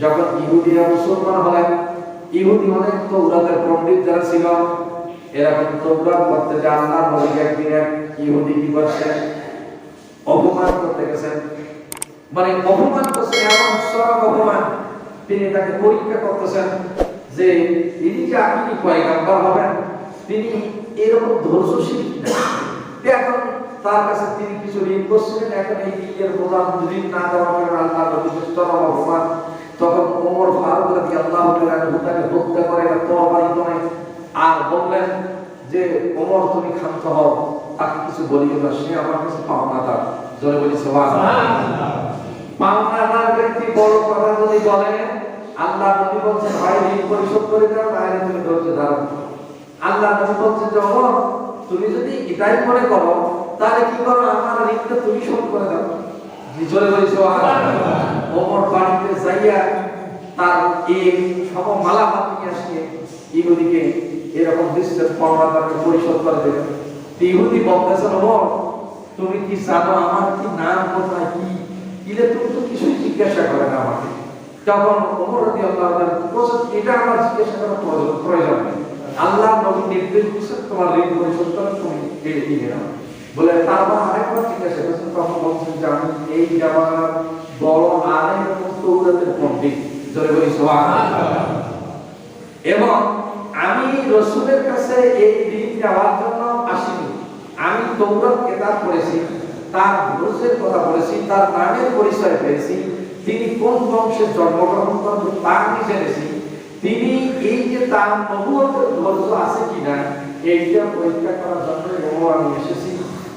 যখন ইহুদিরা মুসলমান হলেন। ইহুদি অনেক তৌরাতের পণ্ডিত যারা ছিল এরকম তৌরাত করতে যে আল্লাহ নবীকে একদিন এক ইহুদি কি করছে? অপমান করতে গেছেন। মানে অপমান করছেন এমন সব অপমান। তিনি তাকে পরীক্ষা করতেছেন যে তিনি যে আপনি পয়গাম্বর হবেন? তিনি এরকম ধৈর্যশীল এখন তার কাছে তিনি কিছু ঋণ করছিলেন, এখন এই ঋণের প্রধান ঋণ না দেওয়ার কারণে আল্লাহ নবীকে চরম অপমান। তখন ওমর ফারুক রাজি আল্লাহ তাকে হত্যা করে নয় আর বললেন যে, ওমর, তুমি ক্ষান্ত হও, তাকে কিছু বলিও না, সে আমার কাছে পাওনা জোরে বলি সবাই পাওনাদার ব্যক্তি বড় কথা যদি বলে, আল্লাহ নবী বলছেন, ভাই, ঋণ পরিশোধ করে দাও তাহলে তুমি ধৈর্য ধারণ করো। আল্লাহ নবী বলছেন যে, ওমর, তুমি যদি এটাই মনে করো, তাহলে কি করো? আমার ঋণটা তুমি শোধ করে দাও। জোরে বলি সবাই ওমর বাড়িতে যাইয়া তার এই সব মালা নিয়ে আসিয়ে ইহুদিকে এরকম দৃশ্যের পাওনাদারকে পরিশোধ করে দেবেন তো ইহুদি বলতেছেন, ওমর, তুমি কি জানো আমার কি নাম, কোথায় কি? ইলে তুমি তো কিছুই জিজ্ঞাসা করে না আমাকে। তখন ওমর রাদিয়াল্লাহু তাআলা বলছেন এটা আমার জিজ্ঞাসা করার প্রয়োজন নেই। আল্লাহ নবী নির্দেশ দিয়েছেন, তোমার ঋণ পরিশোধ করো তুমি এই দিনে নাও। বলে তারপর আরেকবার জিজ্ঞাসা করছেন তখন বলছেন যে, আমি এই জামানার বড় আলেম এবং তৌরাতের পণ্ডিত। জোরে বলি এবং আমি রসুলের কাছে এই ঋণ দেওয়ার জন্য আসিনি। আমি তৌরত কেতাব পড়েছি, তার ধৈর্যের কথা বলেছি তার নামের পরিচয় পেয়েছি, তিনি কোন বংশে জন্মগ্রহণ করেন তা আমি জেনেছি তিনি এই যে তার নবুয়তের ধৈর্য আছে কিনা, এইটা পরীক্ষা করার জন্য এসেছি।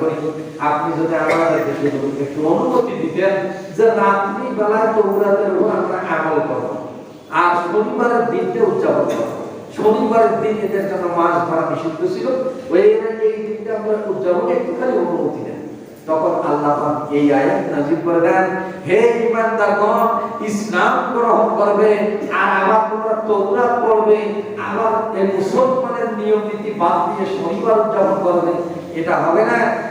করি। আপনি যদি আমাদেরকে একটু অনুমতি দিতেন যে রাত্রি বেলায় তৌরাতের আমরা আমল করব। আর শনিবারের দিনটা উদযাপন করব। শনিবারের দিন এদের জন্য মাছ ধরা নিষিদ্ধ ছিল। ওই এই দিনটা আমরা উদযাপন একটুখানি অনুমতি দেন। তখন আল্লাহ এই আয়াত নাযিল করে দেন, হে ঈমানদারগণ, ইসলাম গ্রহণ করবে আর আবার তোমরা তৌরাত পড়বে এই মুসলমানের নিয়ম নীতি বাদ দিয়ে শনিবার উদযাপন করবে। এটা হবে না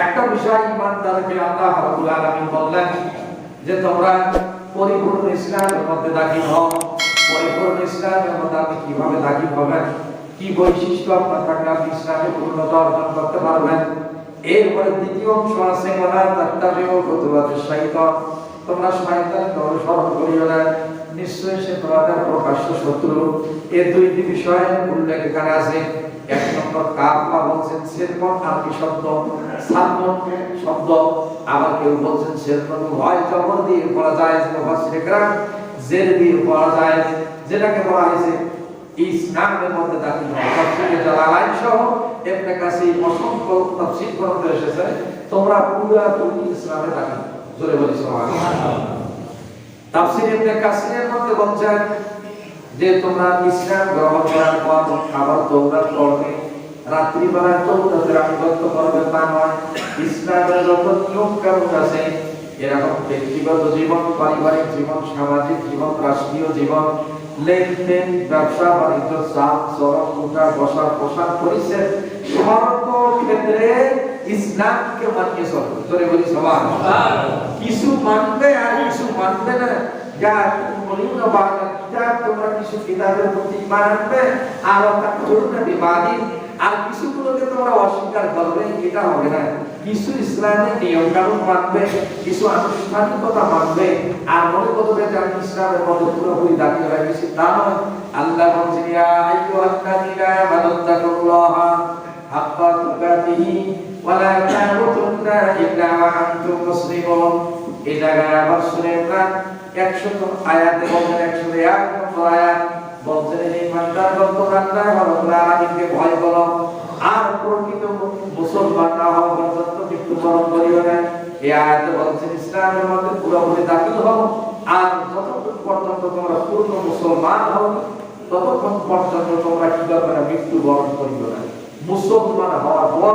একটা বিষয় ইমানদারকে আল্লাহ রাব্বুল আলামিন বললেন যে তোমরা পরিপূর্ণ ইসলামের মধ্যে দাখিল হও। পরিপূর্ণ ইসলামের মধ্যে আপনি কীভাবে দাখিল হবেন? কি বৈশিষ্ট্য আপনার থাকলে আপনি ইসলামে পূর্ণতা অর্জন করতে পারবেন? এরপরে দ্বিতীয় অংশ আছে ওলা তাত্তাবিউ খুতুওয়াতিশ শাইতান। তোমরা শয়তানকে অনুসরণ করিও না। নিশ্চয়ই সে তোমাদের প্রকাশ্য শত্রু। এই দুইটি উল্লেখ এখানে আছে। এক নম্বর কাফা বলছেন সেরকম শব্দ? শব্দ। আবার কেউ বলছেন সেরকম জবর দিয়ে বলা যায় দিয়ে বলা যায়, যেটাকে বলা হয়েছে ইসলামের মধ্যে দাখিল সহ ইবনে কাসির অসংখ্য এসেছে। তোমরা পুরোপুরি ইসলামে দাখিল। জোরে বলি তাফসীর ইবনে কাসিরের মধ্যে বলছেন যে তোমরা ইসলাম গ্রহণ করার পর আবার তৌরাত পড়বে রাত্রিবেলায় তৌরাতের আনুগত্য করবে তা নয় ইসলামের যত নিয়ম কানুন আছে, এরকম ব্যক্তিগত জীবন, পারিবারিক জীবন, সামাজিক জীবন, রাষ্ট্রীয় জীবন, লেনদেন, ব্যবসা, বাণিজ্য চাপ চরম উঠা বসা পোশাক পরিচ্ছেদ সর্বক্ষেত্রে ইসলামকে মানিয়ে চলবে জোরে বলি সবার। কিছু মানবে আর কিছু মানবে না। কিতাব তোমরা কিছু কিতাবের প্রতি আর তাকফুরুনা বিবাদিন আর কিছুগুলোকে তোমরা অস্বীকার করবে, এটা হবে না। কিছু ইসলামের নিয়ম কানুন মানবে, কিছু আনুষ্ঠানিকতা মানবে, আর মনে করবে যে আমি ইসলামের মধ্যে পুরোপুরি তা নয়। আল্লাহ বলছেন হাক্কা ওয়া লা তামুতুন্না ইল্লা ওয়া আনতুম মুসলিমুন এই জায়গায় আবার আমরা একশো আয়াতে বলছেন একশো এক আয়াত বলছেন ইমানদার তোমরা আল্লাহ রাব্বুল আলামিনকে ভয় করো। আর প্রকৃত মুসলমান না হওয়া পর্যন্ত মৃত্যুবরণ করিও না। এই আয়াতে বলছেন, ইসলামের মধ্যে পুরোপুরি দাখিল হও। আর যতক্ষণ পর্যন্ত তোমরা পূর্ণ মুসলমান হও, ততক্ষণ পর্যন্ত তোমরা কি করবে না, মৃত্যুবরণ করিও না। মুসলমান হওয়ার পর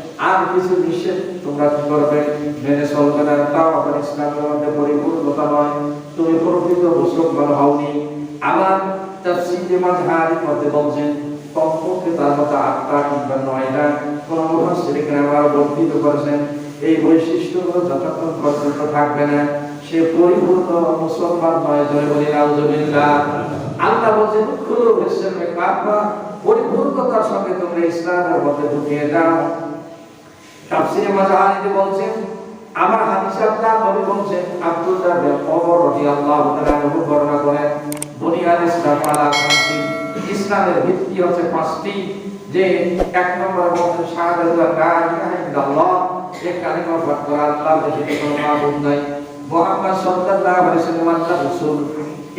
আর কিছু নিষেধ তোমরা কি করবে? মেনে চলবে না, তাও আবার ইসলামের মধ্যে পরিপূর্ণতা নয়। তুমি প্রকৃত মুসলমান হওনি আবার তাফসীরে মাযহারের মধ্যে বলছেন, কমপক্ষে তার মধ্যে আটটা কিংবা নয়টা কোন মুহাসসিরিন আবার বর্ধিত করেছেন। এই বৈশিষ্ট্যগুলো যতক্ষণ পর্যন্ত থাকবে না। সে পরিপূর্ণ মুসলমান নয় ধরে বলি, নাউজুবিল্লাহ। আল্লাহ বলছেন খুলু বিশ্বমে কাফা পরিপূর্ণতার সঙ্গে তোমরা ইসলামের মধ্যে ঢুকিয়ে যাও তাফসীরে মাজাহারিতে বলছেন আমার হাদিস আল্লাহ নবী বলছেন আব্দুল্লাহ বিন ওমর রাদিয়াল্লাহু তাআলা বর্ণনা করেন বুনিয়াল ইসলাম আলা খামসি। ইসলামের ভিত্তি হচ্ছে পাঁচটি, যে এক নম্বর বলছেন শাহাদাতু লা ইলাহা ইল্লাল্লাহ এক কালিমা পাঠ করা আল্লাহ ব্যতীত কোনো মাবুদ নাই। মুহাম্মদ সাল্লাল্লাহু আলাইহি ওয়াসাল্লাম রাসূল।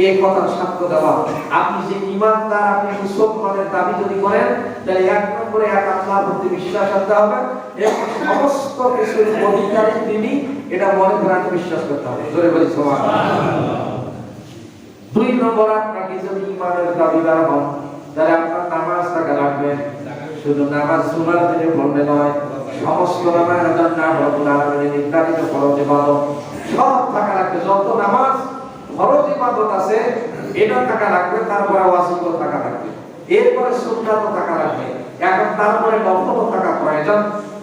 এই সাক্ষ্য দেওয়া। আপনি যে ইমানদার আপনি মুসলমানের দাবি যদি করেন, তাহলে এক নম্বরে এক আল্লাহর প্রতি বিশ্বাস আনতে হবে, এবং সমস্ত কিছুর অধিকারী তিনি, এটা মনে করে বিশ্বাস করতে হবে। জোরে বলি দুই নম্বর আপনাকে যদি ইমানের দাবিদার হন, তাহলে আপনার নামাজ থাকা লাগবে শুধু নামাজ সুনার দিনে নয়, সমস্ত নামাজ নির্ধারিত সব থাকা লাগবে যত নামাজ ফরজ ইবাদত আছে, এটা থাকা লাগবে, তারপরে ওয়াজিব থাকা লাগবে। এরপরে সুন্নাত থাকা লাগবে। এখন তারপরে নফল থাকা প্রয়োজন।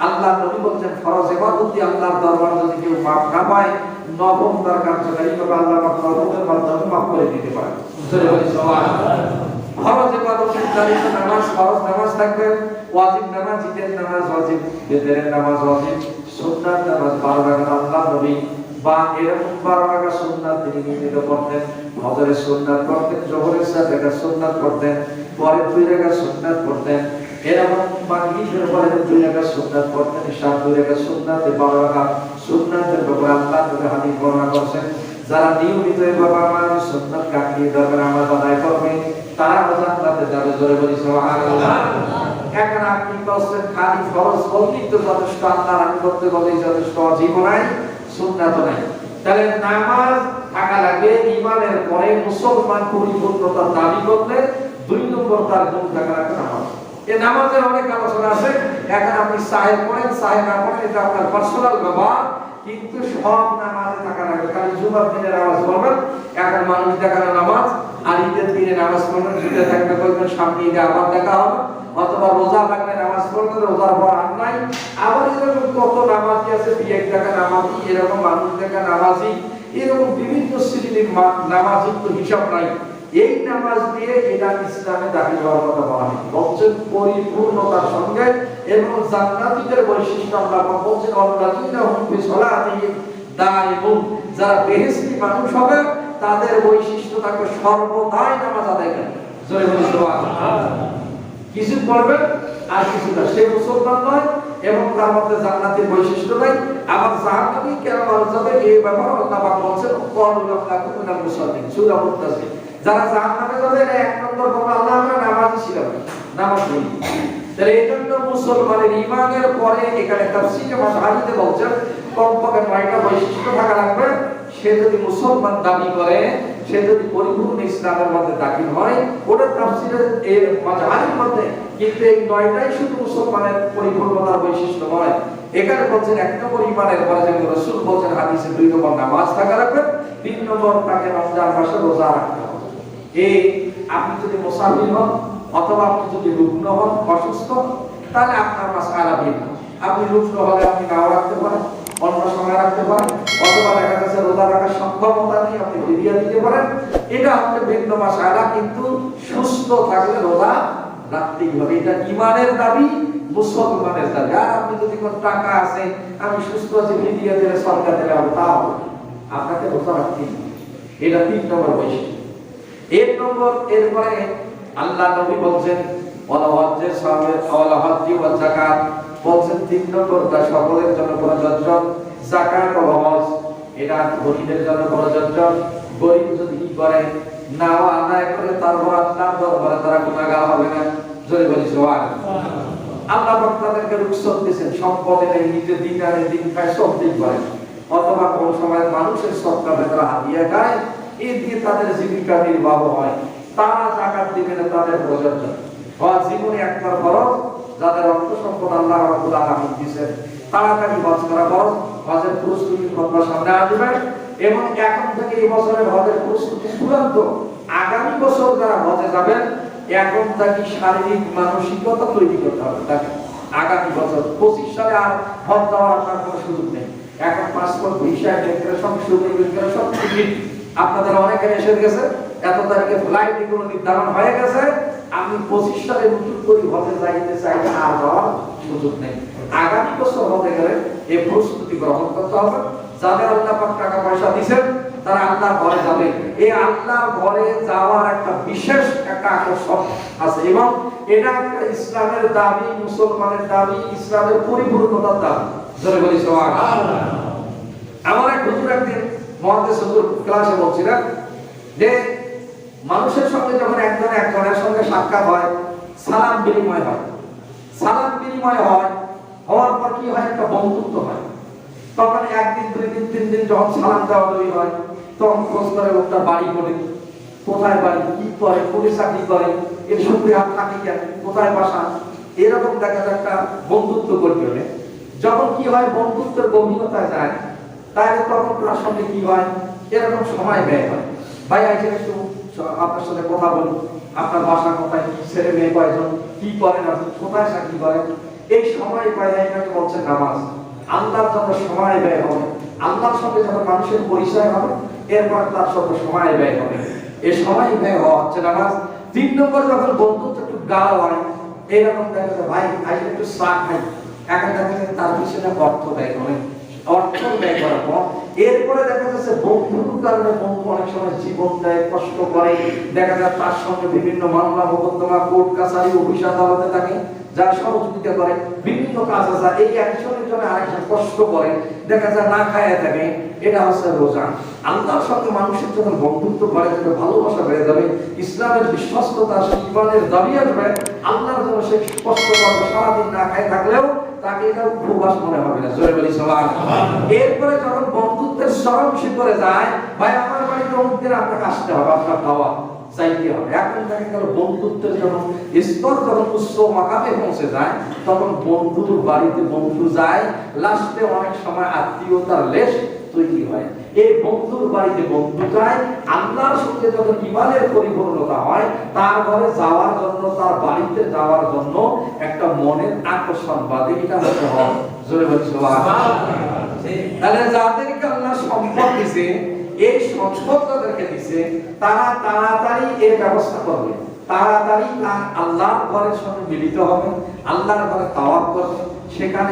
আল্লাহ নবী বলছেন, ফরজ ইবাদত দিয়ে আল্লাহর দরবার যদি কেউ মাফ না পায় নবম তার কার্যকারী তবে আল্লাহ পাক নবমের মাধ্যমে মাফ করে দিতে পারে ফরজ ইবাদত নির্ধারিত নামাজ, ফরজ নামাজ থাকবে। ওয়াজিব নামাজ, ঈদের নামাজ ওয়াজিব বেদের নামাজ ওয়াজিব, সুন্নাত নামাজ বারো রাকাত আল্লাহ নবী বা এরকম বারো সুন্নাত তিনি নিয়মিত করতেন হজরের সুন্নাত করতেন, জোহরের রাকাত সুন্নাত করতেন পরে দুই রাকাত সুন্নাত করতেন করছেন, যারা নিয়মিত দরকার আপনি যথেষ্ট করতে যথেষ্ট, অজীব নাই সুন্নাত নাই। তাহলে নামাজ থাকা লাগে ইমানের পরে মুসলমান পরিপূর্ণতার দাবি করলে দুই নম্বর তার গুণ থাকা লাগবে নামাজ। এ নামাজের অনেক আলোচনা আছে। এখন আপনি সাহেব পড়েন সাহেব না পড়েন, এটা আপনার পার্সোনাল ব্যাপার। কিন্তু সব নামাজে থাকা লাগবে। খালি জুমার দিনে নামাজ পড়বেন এখন মানুষ দেখানো নামাজ, আর ঈদের দিনে নামাজ পড়বেন ঈদে থাকবে কয়েকদিন সামনে ঈদে আবার দেখা হবে। অথবা রোজা নামাজ রোজার পর আর নাই। আবার এরকম কত নামাজি আছে বিয়ে দেখা নামাজি, এরকম মানুষ দেখা নামাজি, এরকম বিভিন্ন শ্রেণির তো হিসাব নাই। এই নামাজ দিয়ে এটা ইসলামে দাখিল হওয়ার কথা বলা হয় পরিপূর্ণতার সঙ্গে এবং জান্নাতীদের বৈশিষ্ট্য আমরা বলছেন আল্লাযীনা হুম ফি সালাতিহিম দাইমুন যারা বেহেশতি মানুষ হবে, তাদের বৈশিষ্ট্য থাকবে সর্বদাই নামাজ আদায় করে। জোরে বলি সুবহানাল্লাহ। কিছু পড়বেন, আর কিছু না। সে মুসলমান নয় এবং তার মধ্যে জান্নাতের বৈশিষ্ট্য নাই। আবার জাহান্নামী কেন মানুষ যাবে এই ব্যাপারে আল্লাহ পাক বলছেন লাম নাকুন মিনাল মুসাল্লিন সূরা মুত্তাসির যারা জাহান্নামে যাবে এক নম্বর বলবে আল্লাহ আমরা নামাজি ছিলাম নামাজ পড়ি তাহলে এই মুসলমানের ইমানের পরে এখানে তাফসীরে মাশারিতে বলছেন, কমপক্ষে নয়টা বৈশিষ্ট্য থাকা লাগবে। সে যদি মুসলমান দাবি করে, সে যদি পরিপূর্ণ ইসলামের মধ্যে দাখিল হয়, ওটা তাফসীরের এর মাঝারির মধ্যে। কিন্তু এই নয়টাই শুধু মুসলমানের পরিপূর্ণতার বৈশিষ্ট্য নয়। এখানে বলছেন এক নম্বর ইমানের পরে যেমন রসুল বলছেন, হাদিসে দুই নম্বর নামাজ থাকা রাখবেন তিন নম্বর তাকে রমজান মাসে রোজা রাখতে হবে। এই আপনি যদি মুসাফির হন অথবা আপনি যদি রুগ্ন হন, অসুস্থ, তাহলে আপনার মাস আলা ভিন্ন। আপনি রুগ্ন হলে আপনি নাও রাখতে পারেন, অন্য সময় রাখতে পারেন, অথবা দেখা যাচ্ছে রোজা রাখার সক্ষমতা নেই, আপনি ফিরিয়ে দিতে পারেন। এটা হচ্ছে ভিন্ন মাস আলা কিন্তু সুস্থ থাকলে রোজা রাখতেই হবে। এটা ইমানের দাবি মুসলমানের দাবি। আর আপনি যদি কোনো টাকা আছে, আমি সুস্থ আছি, ফিরিয়ে দিলে সরকার দিলে হবে তা হবে না। আপনাকে রোজা রাখতেই এটা তিন নম্বর বৈশিষ্ট্য। এক নম্বর, এরপরে আল্লাহ নবী বলছেন বলছেন, তিন সকলের জন্য প্রযোজ্য ও হজ। এটা জন্য প্রযোজ্য গরিব যদি করে, না আদায় করে আল্লাহ দরবারে তারা হবে না। জোরে বলি সোয়াল আল্লাহ রুখসত দিয়েছেন, সম্পদে নেই নিজে দিন আনে দিন খায়, সব দিন করে। অথবা কোন সময় মানুষের সৎকার ভেতরে হাতিয়ে খায় এই দিয়ে তাদের জীবিকা নির্বাহ হয়। তারা জাকাত দিবে না তাদের হজ জীবনে একবার যাদের সম্পদ আল্লাহ দিয়েছেন, তাড়াতাড়ি হজ করা হজের প্রস্তুতি সামনে আসবে এবং এখন থেকে এই বছরের হজের প্রস্তুতি চূড়ান্ত। আগামী বছর যারা হজে যাবেন, এখন তাকে শারীরিক মানসিকতা তৈরি করতে হবে তাকে। আগামী বছর পঁচিশ সালে আর হজ দেওয়ার আপনার কোনো সুযোগ নেই। এখন পাসপোর্ট ভিসা ডেকোরেশন টিকিট আপনাদের অনেকের এসে গেছে। এত তারিখে ফ্লাইট এগুলো নির্ধারণ হয়ে গেছে আমি পঁচিশ সালে নতুন করে হতে যাইতে চাইলে আর যাওয়ার সুযোগ নেই। আগামী বছর হতে গেলে এই প্রস্তুতি গ্রহণ করতে হবে। যাদের আল্লাহ পাক টাকা পয়সা দিবেন তারা আল্লাহর ঘরে যাবে। এই আল্লাহর ঘরে যাওয়ার একটা বিশেষ একটা আকর্ষণ আছে এবং এটা একটা ইসলামের দাবি মুসলমানের দাবি ইসলামের পরিপূর্ণতার দাবি। জোরে বলি আমার এক হুজুর একদিন মহাদেশ হুজুর ক্লাসে বলছিলেন যে মানুষের সঙ্গে যখন একজন একজনের সঙ্গে সাক্ষাৎ হয়, সালাম বিনিময় হয়। সালাম বিনিময় হয়, হওয়ার পর কি হয়? একটা বন্ধুত্ব হয়। তখন একদিন দুই দিন তিন দিন যখন সালাম দেওয়া দেওয়ি হয়, তখন খোঁজ করে লোকটা বাড়ি করে কোথায় বাড়ি? কি করে? পুলিশ চাকরি করে? এর সঙ্গে আর থাকে কেন? কোথায় বাসা? এরকম দেখা যায় একটা বন্ধুত্ব হলে যখন কি হয়? বন্ধুত্বের গভীরতায় যায়। তাহলে তখন তার সঙ্গে কি হয়? এরকম সময় ব্যয় হয়। ভাই আজকে একটু। আপনার সাথে কথা বলি। আপনার বাসা কোথায় ছেলে মেয়ে কয়জন, কি করেন আপনি, কোথায় চাকরি করেন? এই সময় পায় না এটাকে নামাজ। আল্লাহর জন্য সময় ব্যয় হবে, আল্লাহর সঙ্গে যখন মানুষের পরিচয় হবে, এরপর তার সঙ্গে সময় ব্যয় হবে। এই সময় ব্যয় হওয়া হচ্ছে নামাজ। তিন নম্বর যখন বন্ধুত্ব একটু গাঢ় হয় এইরকম দেখা যায়, ভাই আজ একটু চা খাই। একা দেখা তার পিছনে অর্থ ব্যয় করে। অর্থ ব্যয় করার পর এরপরে দেখা যাচ্ছে বন্ধুর কারণে বন্ধু অনেক সময় জীবন দেয়, কষ্ট করে। দেখা যায় তার সঙ্গে বিভিন্ন মামলা, মোকদ্দমা, কোর্ট, কাছারি, অফিস, আদালতে থাকে, যারা সহযোগিতা করে, বিভিন্ন কাজ আছে। এই একজনের জন্য আরেকজন কষ্ট করে, দেখা যায় না খায় থাকে, এটা হচ্ছে রোজা। আল্লাহর সঙ্গে মানুষের যখন বন্ধুত্ব যাবে ভালোবাসা বেড়ে যাবে, ইসলামের বিশ্বস্ততা দাবি আসবে, আল্লাহর জন্য সে কষ্ট করবে, সারাদিন না খায় থাকলেও তাকে এটা উপবাস মনে হবে না বলি সবার। এরপরে যখন বন্ধুত্বের যায়, ভাই, আমার বাড়িতে আপনাকে আসতে হবে, আপনার চাইতে হবে। এখন দেখা গেল বন্ধুত্বের যখন স্তর, যখন উচ্চ মাকামে পৌঁছে যায়, তখন বন্ধুর বাড়িতে বন্ধু যায়, লাস্টে অনেক সময় আত্মীয়তার লেশ তৈরি হয়। এই বন্ধুর বাড়িতে বন্ধু যায়, আল্লাহর সঙ্গে যখন ইমানের পরিপূর্ণতা হয়, তার ঘরে যাওয়ার জন্য, তার বাড়িতে যাওয়ার জন্য একটা মনের আকর্ষণ বাদে এটা হতে তাহলে যাদেরকে আল্লাহ সম্পদ দিছে, এই সম্পদ যাদেরকে দিছে, তারা তাড়াতাড়ি এর ব্যবস্থা করবে। তাড়াতাড়ি আল্লাহর ঘরের সঙ্গে মিলিত হবে, আল্লাহর ঘরে তাওয়াব করবে। সেখানে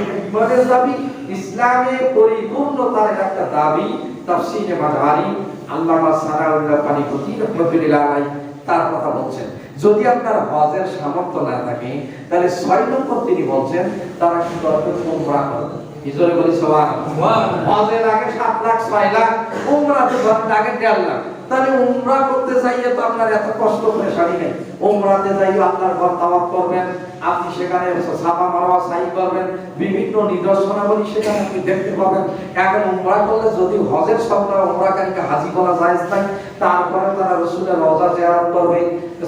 এটা ইমানের দাবি ইসলামে পরিপূর্ণতার একটা দাবি তাফসিরে মাঝারি। আল্লামা সানাউল্লাহ পানিপতি রহমতুল্লাহ আলাইহি তার কথা বলছেন। যদি আপনার হজের সামর্থ্য না থাকে তাহলে ছয় নম্বর তিনি বলছেন তারা কি করবে উমরা করবে হিজরে বলি সবাই? হজের আগে সাত লাখ ছয় লাখ উমরাতে ধরেন আগে দেড় লাখ। তাহলে উমরা করতে চাইলে তো আপনার এত কষ্ট করে শাড়ি নেই। উমরাতে যাইও আপনার ঘর তাওয়াফ করবেন, আপনি সেখানে সাফা মারওয়া সাই করবেন, বিভিন্ন নিদর্শনাবলী সেখানে আপনি দেখতে পাবেন। এখন উমরা করলে যদি হজের সবটা উমরাকারীকে হাজি করা যায় নাই, তারপরে তারা রসুলের রজা জিয়ারত করবে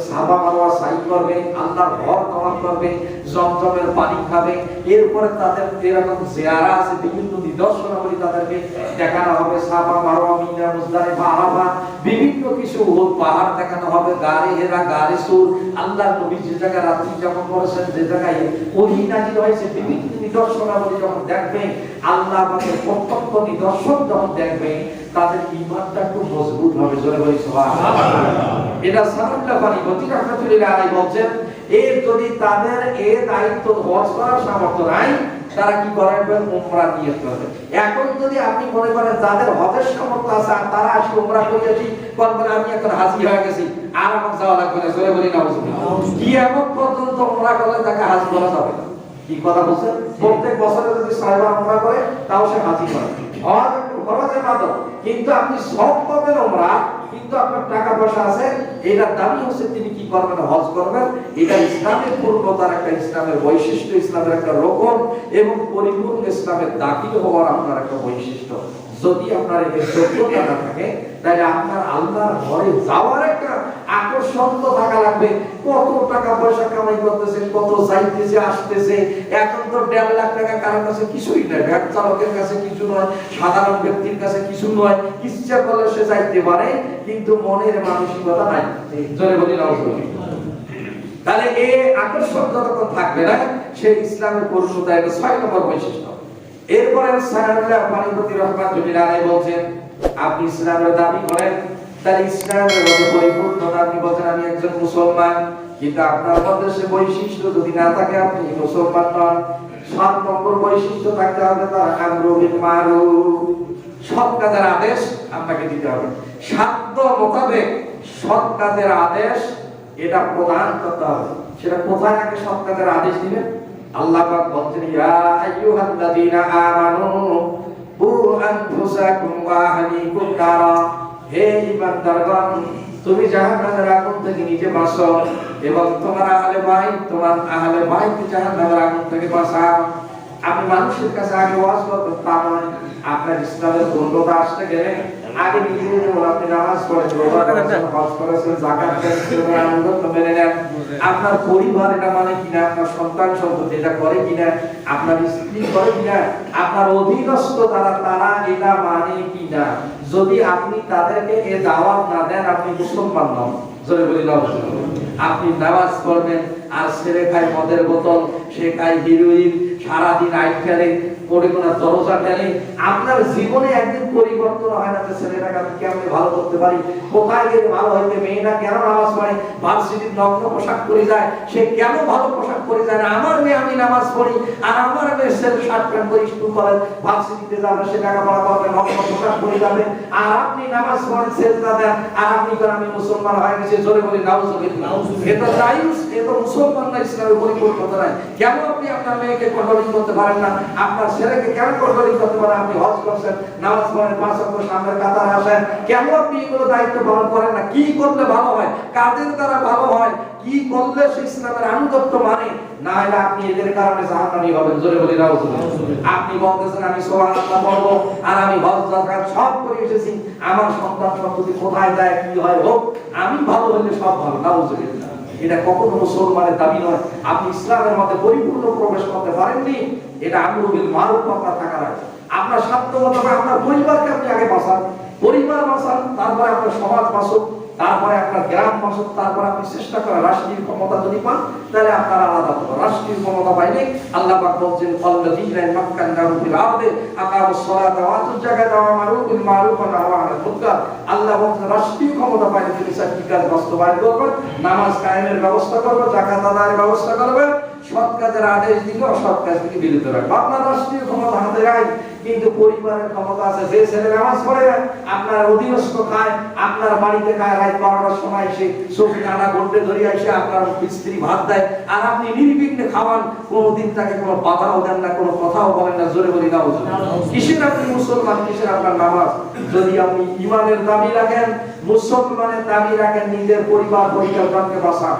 সাবা মারওয়া সাই করবে, আল্লাহর ঘর কমান করবে, জমজমের পানি খাবে। এরপরে তাদের এরকম জিয়ারা আছে, বিভিন্ন নিদর্শনাবলী তাদেরকে দেখানো হবে। Safa Marwa Mina, Muzdalifah Arafah বিভিন্ন কিছু পাহাড় দেখানো হবে, গাড়ি হেরা গাড়ি সুর আল্লাহ নবী যে জায়গায় রাত্রি যখন করেছেন, যে জায়গায় ওহি নাজির হয়েছে, বিভিন্ন নিদর্শনাবলী যখন দেখবে আল্লাহ আমাকে প্রত্যক্ষ নিদর্শন যখন দেখবে তাদের ইমানটা মজবুত হবে এটা বাণী গতি বলছেন এর যদি তাদের এ দায়িত্ব হজ করার সামর্থ্য নাই তারা কি করবেন উমরা নিয়ে করবে এখন যদি আপনি মনে করেন যাদের হজের সামর্থ্য আছে, আর তারা আসি উমরা করিয়েছি করবেন আমি এখন হাজি হয়ে গেছি, আর আমার যাওয়া লাগবে না, জোরে বলি না কি এমন পর্যন্ত উমরা করলে তাকে হাজি বলা যাবে কি কথা বলছেন? প্রত্যেক বছরে যদি ছয়বার উমরা করে, তাও সে হাজি করে হজ খরচের মাধ্যম। কিন্তু আপনি সব পাবেন উমরা কিন্তু আপনার টাকা পয়সা আছে এটার দাবি হচ্ছে তিনি কি করবেন, হজ করবেন? এটা ইসলামের পূর্ণতার একটা ইসলামের বৈশিষ্ট্য, ইসলামের একটা রোকন এবং পরিপূর্ণ ইসলামের দাখিল হওয়ার আপনার একটা বৈশিষ্ট্য। যদি আপনার এর যোগ্যতা না থাকে, তাহলে আপনার আল্লাহর ঘরে যাওয়ার একটা তো থাকা লাগবে। কত টাকা পয়সা কামাই করতেছে কত যাইতেছে, আসতেছে। এখন তো দেড় লাখ টাকা কারোর কাছে কিছুই নয় ভ্যাট চালকের কাছে কিছু নয়, সাধারণ ব্যক্তির কাছে কিছু নয়। ইচ্ছা করলে সে যাইতে পারে, কিন্তু মনের মানসিকতা নাই। জোরে বলি তাহলে এই আকর্ষণ যতক্ষণ থাকবে না, সে ইসলামের পরিণতা এটা ছয় নম্বর বৈশিষ্ট্য। এরপরে সারাল্লাহ মালিকতি রহমাতুল্লাহ আলাইহি বলছেন, আপনি ইসলামের দাবি করেন তাহলে ইসলামের আমি একজন মুসলমান। কিন্তু আপনার মধ্যে সে বৈশিষ্ট্য যদি না থাকে, আপনি মুসলমান নন। সাত নম্বর বৈশিষ্ট্য থাকতে হবে তার আমরুল মারুফ। সৎ কাজের আদেশ আপনাকে দিতে হবে। সাধ্য মোতাবেক সৎ কাজের আদেশ, এটা প্রদান করতে হবে। সেটা কোথায় আগে সৎ কাজের আদেশ দিবেন? আল্লাহ পাক বলছেন, ইয়া আমানু কু আনফুসাকুম ওয়া আহলিকুম নারা। হে ঈমানদারগণ তুমি জাহান্নামের আগুন থেকে নিজে বাঁচো এবং তোমার আহলে তোমার আহলে জাহান্নামের আগুন থেকে বাঁচাও। আপনি মানুষের কাছে আগে ওয়াজ করবেন তা আপনার ইসলামের আসতে গেলে আগে নিজে আপনি নামাজ করেছেন জাকাত আনন্দ মেনে নেন। আপনার পরিবার এটা মানে কিনা, আপনার সন্তান সন্ততি এটা করে কিনা, আপনার স্ত্রী করে কিনা, আপনার অধীনস্থ তারা তারা এটা মানে কিনা। যদি আপনি তাদেরকে এ দাওয়াত না দেন, আপনি মুসলমান নন। জোরে বলি না আপনি নামাজ পড়বেন, আর ছেলে খায় মদের বোতল সে খায় হিরোইন সারাদিন আইট খেলে পড়ে কোনো দরজা খেলে আপনার জীবনে একদিন পরিবর্তন হয় না যে ছেলেটাকে আমি কেমন ভালো করতে পারি? কোথায় গেলে ভালো হইবে মেয়েটা কেন নামাজ পড়ে? ভার্সিটির নগ্ন পোশাক পরে যায়? সে কেন ভালো পোশাক পরে যায় না? আমার মেয়ে আমি নামাজ পড়ি আর আমার মেয়ে ছেলে শার্ট প্যান্ট পরে স্কুল কলেজ ভার্সিটিতে যাবে সে টাকা পড়া করবে নগ্ন পোশাক পরে যাবে। আর আপনি নামাজ পড়েন সেজদা দেন আর আপনি করেন আমি মুসলমান হয়ে গেছি জোরে বলি নাউজুবিল্লাহ। এটা জায়ুস এটা মুসলমান না ইসলামের পরিপূর্ণতা নাই। কেন আপনি আপনার মেয়েকে করতে পারেন না? আপনার ছেলেকে কেন করতে পারেন আপনি হজ করছেন, নামাজ পড়েন, পাঁচ আসেন। কেন আপনি এগুলো দায়িত্ব পালন করেন না? কি করলে ভালো হয়? কাদের দ্বারা ভালো হয়? কি করলে আনুগত্য মানে? না হলে আপনি এদের কারণে হবেন। জোরে বলি নাউজুবিল্লাহ আপনি বলতেছেন, আমি পড়ব আর আমি হজ সব করে এসেছি। আমার সন্তান সন্ততি কোথায় যায়, কি হয়, হোক। আমি ভালো হলে সব ভালো। নাউজুবিল্লাহ এটা কখনো মুসলমানের দাবি নয়। আপনি ইসলামের মধ্যে পরিপূর্ণ প্রবেশ করতে পারেননি, এটা আমরুবিল মারুফ আপনার থাকা রাখে আপনার সাধ্য মতো আপনার পরিবারকে আপনি আগে বাঁচান। পরিবার বাঁচান, তারপরে আপনার সমাজ বাঁচুক। তারপরে আপনার গ্রাম বাঁচুক তারপরে আপনি চেষ্টা করেন রাষ্ট্রীয় ক্ষমতা যদি পান, তাহলে আপনার আলাদা হতো রাষ্ট্রীয় ক্ষমতা পাইলে আল্লাহ পাক বলছেন মারুফ ওয়া আল্লাহ বলছেন, রাষ্ট্রীয় ক্ষমতা পাইলে কাজ বাস্তবায়ন করবেন। নামাজ কায়েমের ব্যবস্থা করবে যাকাত আদায়ের ব্যবস্থা করবে সৎ কাজের আদেশ দিলে অসৎ কাজ থেকে বিরত রাখবে আপনার রাষ্ট্রীয় ক্ষমতা হাতে রাখ কিন্তু পরিবারের ক্ষমতা আছে, যে ছেলে নামাজ পড়ে না আপনার অধীনস্থ খায়, আপনার বাড়িতে খায়, রাত বারোটার সময় এসে চোখে আনা ঘন্টে ধরে এসে আপনার স্ত্রী ভাত দেয়। আর আপনি নির্বিঘ্নে খাওয়ান, কোনোদিন তাকে কোনো বাধাও দেন না, কোনো কথাও বলেন না, জোরে বলি না কিসের আপনি মুসলমান, কিসের আপনার নামাজ? যদি আপনি ইমানের দাবি রাখেন, মুসলমানের দাবি রাখেন, নিজের পরিবার পরিকল্পনাকে বাঁচান।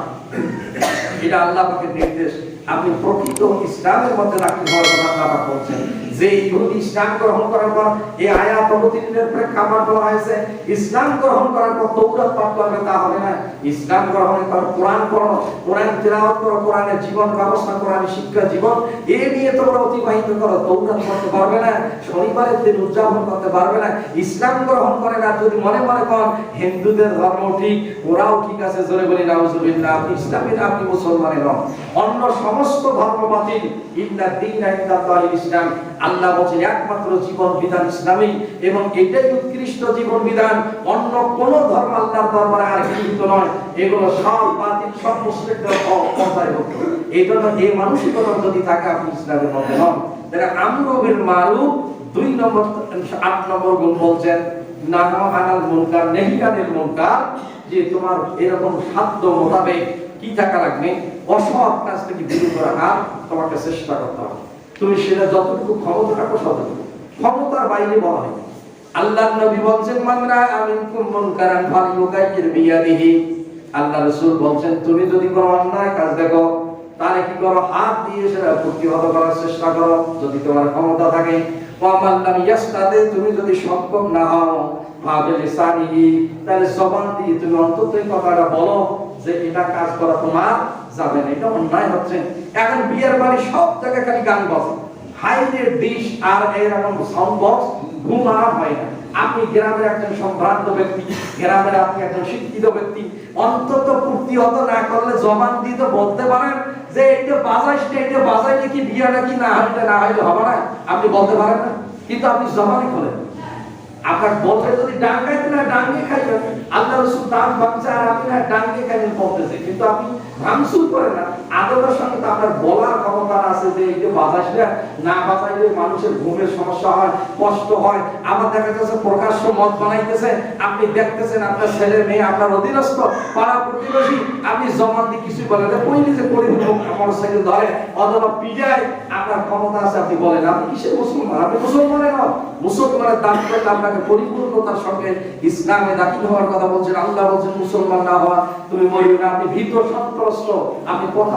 এটা আল্লাহ নির্দেশ। আপনি প্রকৃত ইসলামের মধ্যে রাখতে হওয়ার কথা আল্লাহ বলছেন। যে ইহুদি ইসলাম গ্রহণ করার পর এই আয়াত অবতীর্ণের প্রেক্ষাপট বলা হয়েছে, ইসলাম গ্রহণ করার পর তৌরাত পাঠ করবে তা হবে না। ইসলাম গ্রহণের পর কোরআন পড়ো, কোরআন তেলাওয়াত করো, কোরআনের জীবন ব্যবস্থা কোরআনের শিক্ষা জীবন, এ নিয়ে তোমরা অতিবাহিত করো, তৌরাত করতে পারবে না, শনিবারের দিন উদযাপন করতে পারবে না। ইসলাম গ্রহণ করে না, যদি মনে মনে কর হিন্দুদের ধর্ম ঠিক, ওরাও ঠিক আছে, জোরে বলি, নাউজুবিল্লাহ, আপনি ইসলামের আপনি মুসলমানের অন্য সমস্ত ধর্ম বাতিল, ইন্না দিন ইসলাম। আল্লাহ বলছেন, একমাত্র জীবন বিধান ইসলামী এবং এটাই উৎকৃষ্ট জীবন বিধান। অন্য কোন ধর্ম আল্লাহর দরবারে আর গৃহীত নয়। এগুলো সব বাতিল, সব মুসলিমদের এই জন্য এই মানসিকতা যদি থাকে আপনি ইসলামের মধ্যে নন। তাহলে আমরুবিল মারুফ, দুই নম্বর, আট নম্বর গুণ বলছেন আনাল যে তোমার এরকম সাধ্য মোতাবেক কি থাকা লাগবে? অসৎ কাজ থেকে বিরত তোমাকে চেষ্টা করতে হবে। তুমি সেটা যতটুকু ক্ষমতা রাখো ততটুকু ক্ষমতার বাইরে বলা হয় আল্লাহ নবী বলছেন মানরা আমিনকুম মুনকারান ফালিয়ুগাইয়ির বিয়াদিহি। আল্লাহ রাসূল বলছেন, তুমি যদি কোনো অন্যায় কাজ দেখো, তাহলে কি করো? হাত দিয়ে সেটা প্রতিহত করার চেষ্টা করো, যদি তোমার ক্ষমতা থাকে। ওয়ামান লাম ইয়াস্তাদে, তুমি যদি সক্ষম না হও ভাবে লিসানিহি। তাহলে জবান দিয়ে তুমি অন্তত কথাটা বলো যে, এটা কাজ করা তোমার যাবে না, এটা অন্যায় হচ্ছে। এখন বিয়ের বাড়ি সব জায়গায় খালি গান বাজে। হাইরে ডিশ আর এরকম সাউন্ড ঘুম আর হয় না। আপনি গ্রামের একজন সম্ভ্রান্ত ব্যক্তি, গ্রামের আপনি একজন শিক্ষিত ব্যক্তি। অন্তত প্রতিহত না করলে দিয়ে তো বলতে পারেন যে এটা বাজাইলে কি বিয়াটা কি না হইলে না হইলে হবে না? আপনি বলতে পারেন না। কিন্তু আপনি জবানই খোলেন। আপনার বলতে যদি ডাঙ্গাইতে না, ডাঙ্গে খাইবেন। আল্লাহ রসুল দাম ভাঙছে আর আপনি না, ডাঙ্গে খাইবেন বলতেছে। কিন্তু আপনি ভাঙচুর করে না আদরের সঙ্গে তো আপনার বলার যে এই যে বাজাসটা না বাজাইলে মানুষের ঘুমের সমস্যা হয়, কষ্ট হয়। দেখা যাচ্ছে প্রকাশ্য মত বানাইতেছে, আপনি দেখতেছেন আপনার ছেলে মেয়ে, আপনার অধীনস্থ, পাড়া প্রতিবেশী, আপনি জমান দিয়ে কিছু বলেন না। দিব ধরে, অথবা পিজায় আপনার ক্ষমতা আছে, আপনি বলেন, আপনি কিসের মুসলমান? আপনি মুসলমানের মুসলমানের দাম করলে আপনাকে পরিপূর্ণতার সঙ্গে ইসলামে দাখিল হওয়ার কথা বলছেন। আল্লাহ বলছেন, মুসলমান না হওয়া, তুমি না। আপনি ভীত, সন্ত্রস্ত। আপনি কথা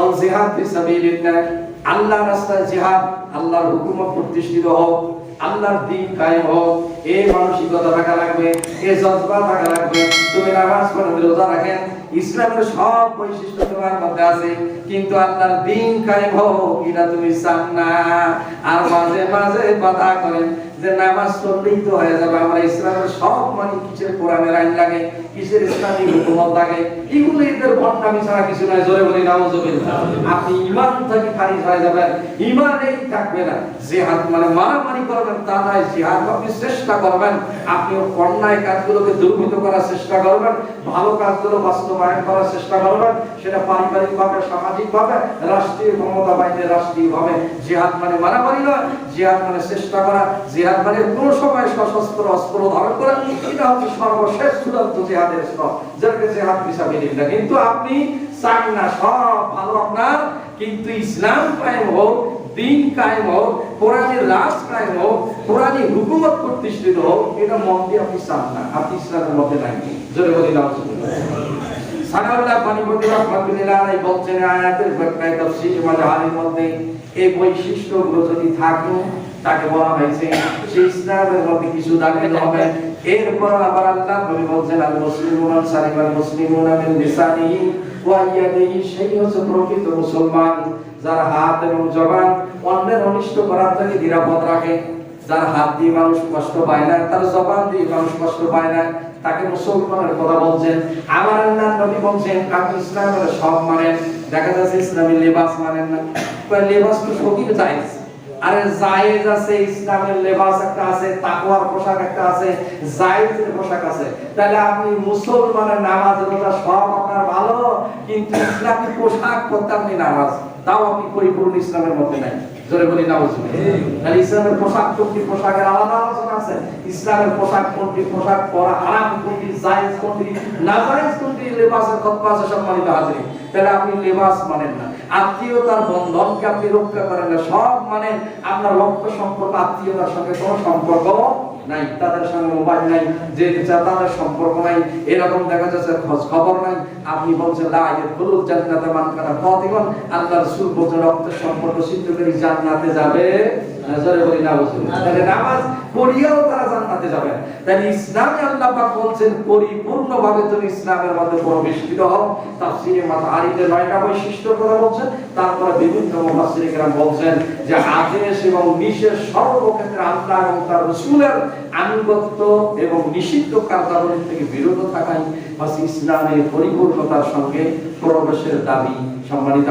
অল জিহাদ ফি সাবিলিল্লাহ। আল্লাহ রাস্তায় জিহাদ, আল্লাহর হুকুমত প্রতিষ্ঠিত হোক, আল্লাহর দিন কায়েম হোক। এই মানসিকতা থাকা লাগবে এই জজবা থাকা লাগবে। তুমি নামাজ পড়েন রোজা রাখেন, ইসলামের সব বৈশিষ্ট্য তোমার মধ্যে আছে, কিন্তু আল্লাহর দিন এটা তুমি চান না। আর মাঝে মাঝে কথা করেন যে নামাজ পড়লেই তো হয়ে যাবে ইসলামের সব মানে কিসের কোরআনের আইন লাগে, কিসের লাগে, এগুলো এদের ভণ্ডামি ছাড়া কিছু নয় জোরে বলি আপনি ঈমান থেকে খারিজ হয়ে যাবেন ঈমানেই থাকবে না। জিহাদ মানে মারামারি করবেন তা নয় জিহাদ আপনি চেষ্টা করবেন, আপনি অন্যায় কাজগুলোকে দুর্বৃত করার চেষ্টা করবেন, ভালো কাজগুলো বাস্তবায়ন করার চেষ্টা করবেন, সেটা পারিবারিক ভাবে সামাজিক ভাবে রাষ্ট্রীয় ক্ষমতা বাইরে রাষ্ট্রীয় ভাবে জিহাদ মানে মারামারি নয়, জিহাদ মানে চেষ্টা করা, জিহাদ মানে কোন সময় সশস্ত্র অস্ত্র ধারণ করা, এটা হচ্ছে সর্বশেষ চূড়ান্ত জিহাদের স্তর যেটাকে জিহাদ হিসাবে না। কিন্তু আপনি চান না, সব ভালো আপনার, কিন্তু ইসলাম কায়েম হোক দিন কায়েম হোক, কোরআনের রাজ কায়েম হোক কোরআনী হুকুমত প্রতিষ্ঠিত হোক, এটা মন দিয়ে আপনি চান না। আপনি ইসলামের মধ্যে নাই। জোরে বলি না সানাউল্লাহ পানিপতি রহমাতুল্লাহ বলছেন, আয়াতের ব্যাখ্যায় তাফসীর মাজাহারের মধ্যে এই বৈশিষ্ট্যগুলো যদি থাকে তাকে বলা হয়েছে ইসলামের মধ্যে কিছু দাখিল হবে এরপর আবার আল্লাহ নবী বলছেন, আল মুসলিমুন সালিমাল মুসলিমুন মিন লিসানিহি ওয়া ইয়াদিহি, সেই হচ্ছে প্রকৃত মুসলমান যার হাত এবং জবান অন্যের অনিষ্ট করার থেকে নিরাপদ রাখে। যার হাত দিয়ে মানুষ কষ্ট পায় না, তার জবান দিয়ে মানুষ কষ্ট পায় না, তাকে মুসলমানের কথা বলছেন। আমার আল্লাহ নবী বলছেন, আপনি ইসলামের সব মানেন, দেখা যাচ্ছে ইসলামী লেবাস মানেন না। লেবাস তো সবই জায়েজ। আরে জায়েজ আছে, ইসলামের লেবাস একটা আছে, তাকওয়ার পোশাক একটা আছে, জায়েজের পোশাক আছে। তাহলে আপনি মুসলমানের নামাজ, রোজা সব আপনার ভালো, কিন্তু ইসলামী পোশাক পরতে আপনি নামাজ। তাও আপনি পরিপূর্ণ ইসলামের মধ্যে নাই। জোরে বলি না তাহলে ইসলামের পোশাক কোনটি? পোশাকের আলাদা আলোচনা আছে। ইসলামের পোশাক কোনটি? পোশাক পরা হারাম কোনটি? জায়েজ কোনটি? নাজায়েজ কোনটি? লেবাসের খতবা আছে সম্মানিত হাজির। তাহলে আপনি লেবাস মানেন না। আত্মীয়তার বন্ধনকে আপনি রক্ষা করেন না। সব মানেন। আপনার লক্ষ্য সম্পর্ক আত্মীয়তার সঙ্গে কোনো সম্পর্ক নাই তাদের সঙ্গে মোবাইল নাই যে তাদের সম্পর্ক নাই এরকম দেখা যাচ্ছে খোঁজ খবর নাই। আপনি বলছেন লা ইয়াদখুলুল জান্নাতে মান কানা ফাতিমান আল্লাহ রাসূল বলছেন রক্তের সম্পর্ক সিদ্ধ করে জান্নাতে যাবে? নজরে বলি না বুঝুন তাহলে নামাজ পড়িয়াও তারা জান্নাতে যাবে তাহলে ইসলামে আল্লাহ পাক বলছেন পরিপূর্ণভাবে তুমি ইসলামের মধ্যে প্রবেশিত হও তাফসীরে মাতারিতে নয়টা বৈশিষ্ট্যের কথা বলছেন তারপরে বিভিন্ন মুফাসসির کرام বলছেন যে আদেশ এবং নিষেধ সর্বক্ষেত্রে আল্লাহ এবং তার রাসূলের আনুগত্য এবং নিষিদ্ধ কার্যাবলী থেকে বিরত থাকাই হচ্ছে ইসলামের পরিপূর্ণতার সঙ্গে প্রবেশের দাবি সম্মানিত